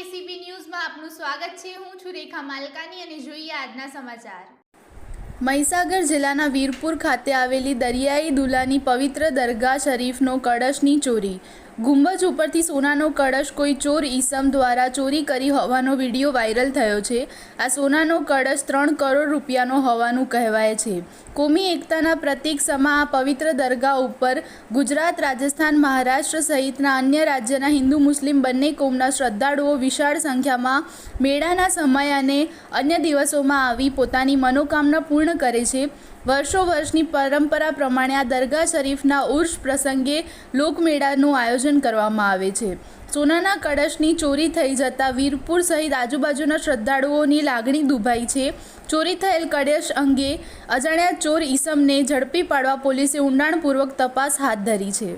ACB ન્યૂઝમાં આપનું સ્વાગત છે. હું છું રેખા માલકાની અને જોઈએ આજના સમાચાર. મહીસાગર જિલ્લાના વીરપુર ખાતે આવેલી દરિયાઈ દુલાની પવિત્ર દરગાહ શરીફનો કળશની ચોરી. ગુંબજ ઉપરથી સોનાનો કળશ કોઈ ચોર ઈસમ દ્વારા ચોરી કરી હોવાનો વીડિયો વાયરલ થયો છે. આ સોનાનો કળશ ત્રણ કરોડ રૂપિયાનો હોવાનું કહેવાય છે. કોમી એકતાના પ્રતીક સમા આ પવિત્ર દરગાહ ઉપર ગુજરાત, રાજસ્થાન, મહારાષ્ટ્ર સહિતના અન્ય રાજ્યના હિન્દુ, મુસ્લિમ બંને કોમના શ્રદ્ધાળુઓ વિશાળ સંખ્યામાં મેળાના સમય અને અન્ય દિવસોમાં આવી પોતાની મનોકામના પૂર્ણ કરે છે. વર્ષો વર્ષની પરંપરા પ્રમાણે આ દરગાહ શરીફના ઉર્ષ પ્રસંગે લોકમેળાનું આયોજન કરવામાં આવે છે. સોનાના કળશની ચોરી થઈ જતાં વીરપુર સહિત આજુબાજુના શ્રદ્ધાળુઓની લાગણી દુભાઈ છે. ચોરી થયેલ કળશ અંગે અજાણ્યા ચોર ઈસમને ઝડપી પાડવા પોલીસે ઊંડાણપૂર્વક તપાસ હાથ ધરી છે.